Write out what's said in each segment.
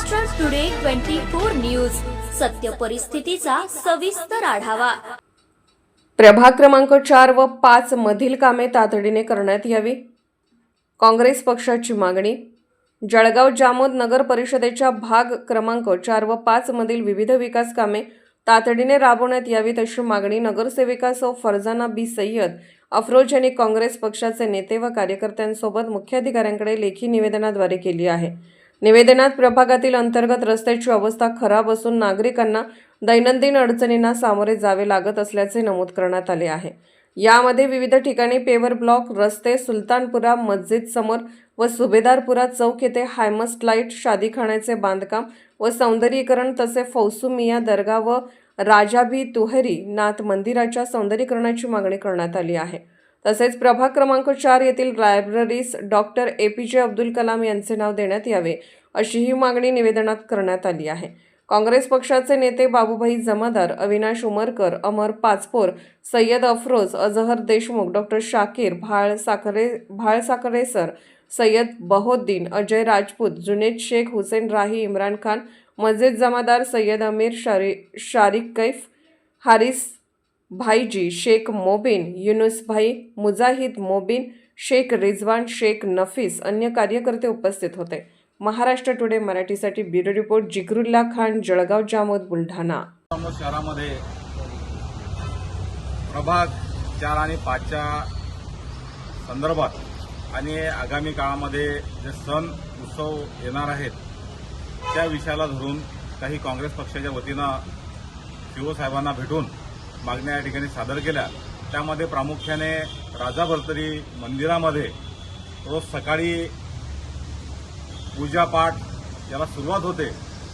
Maharashtra today twenty four news सत्य परिस्थितीचा सविस्तर आढावा. प्रभाग क्रमांक चार व पाच मधील कामे तातडीने करण्यात यावी. काँग्रेस पक्षाची मागणी. जळगाव जामोद नगर परिषदेच्या भाग क्रमांक चार व पाच मधील विविध विकास कामे तातडीने राबवण्यात यावीत अशी मागणी नगरसेविका सौ फरजाना बी सय्यद अफरोज यांनी काँग्रेस पक्षाचे नेते व कार्यकर्त्यांसोबत मुख्याधिकाऱ्यांकडे लेखी निवेदनाद्वारे केली आहे. निवेदनात प्रभागातील अंतर्गत रस्त्याची अवस्था खराब असून नागरिकांना दैनंदिन अडचणींना सामोरे जावे लागत असल्याचे नमूद करण्यात आले आहे. यामध्ये विविध ठिकाणी पेवर ब्लॉक रस्ते सुलतानपुरा मस्जिद समोर व सुभेदारपुरा चौक येथे हायमस्ट लाइट शादीखाण्याचे बांधकाम व सौंदर्यीकरण तसे फौसुमिया दर्गा व राजाभी तुहरी नाथ मंदिराच्या सौंदर्यीकरणाची मागणी करण्यात आली आहे. तसेच प्रभाग क्रमांक चार येथील लायब्ररीस डॉक्टर ए पी जे अब्दुल कलाम यांचे नाव देण्यात यावे अशी ही मागणी निवेदनात करण्यात आली आहे. काँग्रेस पक्षाचे नेते बाबूभाई जमादार अविनाश उमरकर अमर पाचपोर सय्यद अफरोज अजहर देशमुख डॉक्टर शाकीर भाळ साखरे भाळ साखरेसर सय्यद बहोद्दीन अजय राजपूत जुनेद शेख हुसेन राही इम्रान खान मजेद जमादार सय्यद अमीर शारी शारिक कैफ हारिस भाईजी शेख मोबिन युनुस भाई मुजाहिद मोबिन शेख रिजवान शेख नफीस अन्य कार्यकर्ते उपस्थित होते. महाराष्ट्र टुडे मराठीसाठी ब्युरो रिपोर्ट जिकरुल्ला खान जळगाव जामोद बुलढाणा. शहरामध्ये प्रभाग चार आणि पाचच्या संदर्भात आणि आगामी काळामध्ये जे सण उत्सव येणार आहेत त्या विषयाला धरून काही काँग्रेस पक्षाच्या वतीनं शिवसाहेबांना भेटून मागण्या या ठिकाणी सादर केल्या. त्यामध्ये प्रामुख्याने राजा भरतरी मंदिरामध्ये रोज सकाळी पूजापाठ याला सुरुवात होते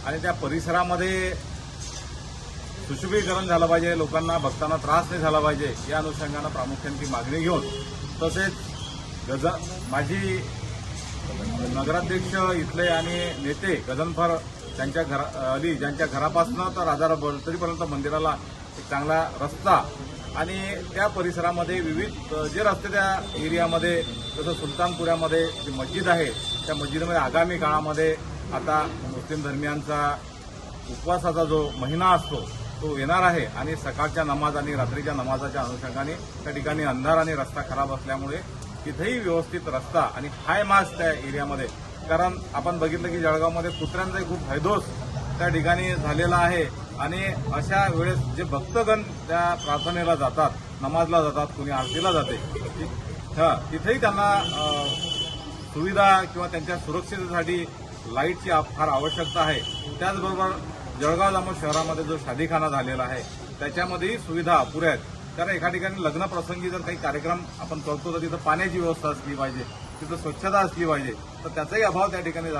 आणि त्या परिसरामध्ये सुशुभीकरण झालं पाहिजे लोकांना भक्तांना त्रास नाही झाला पाहिजे या अनुषंगानं प्रामुख्याने ती मागणी घेऊन तसेच गज माझी नगराध्यक्ष इथले आणि नेते गजनफर त्यांच्या घरा अली ज्यांच्या घरापासून तर राजा भरतरीपर्यंत मंदिराला एक चांगला रस्ता आणि त्या परिसरामध्ये विविध जे रस्ते त्या एरियामध्ये जसं सुलतानपुऱ्यामध्ये जी मस्जिद आहे त्या मस्जिदमध्ये आगामी काळामध्ये आता मुस्लिम धर्मियांचा उपवासाचा जो महिना असतो तो येणार आहे. आणि सकाळच्या नमाज आणि रात्रीच्या नमाजाच्या अनुषंगाने त्या ठिकाणी अंधार आणि रस्ता खराब असल्यामुळे तिथेही व्यवस्थित रस्ता आणि हाय मास त्या एरियामध्ये. कारण आपण बघितलं की जळगावमध्ये कुत्र्यांचाही खूप हैदोस त्या ठिकाणी झालेला आहे. आणि अशा वेळेस जे भक्तगण त्या प्रार्थनेला जातात नमाजला जातात कुणी आरतीला जाते तिथेही त्यांना सुविधा किंवा त्यांच्या सुरक्षितेसाठी लाईटची फार आवश्यकता आहे. त्याचबरोबर जळगाव जामोद शहरामध्ये जो शादीखाना झालेला आहे त्याच्यामध्येही सुविधा अपुऱ्या आहेत. कारण एका ठिकाणी लग्नप्रसंगी जर काही कार्यक्रम आपण करतो तर तिथं पाण्याची व्यवस्था असली पाहिजे तिथं स्वच्छता असली पाहिजे तर त्याचाही अभाव त्या ठिकाणी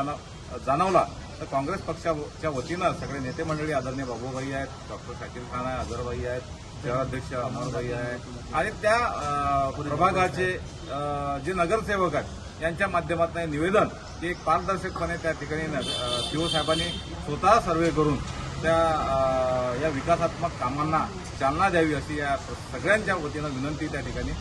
जाणवला. तर काँग्रेस पक्षाच्या वतीनं सगळे नेते मंडळी आदरणीय बाबूभाई आहेत डॉक्टर शाकिर खान आहे अझरभाई आहेत शहराध्यक्ष अमरभाई आहेत. आणि त्या प्रभागाचे जे नगरसेवक आहेत यांच्या माध्यमातून हे निवेदन की एक पारदर्शकपणे त्या ठिकाणी नग- शिवसाहेबांनी स्वतः सर्वे करून त्या या विकासात्मक कामांना चालना द्यावी अशी या सगळ्यांच्या वतीनं विनंती त्या ठिकाणी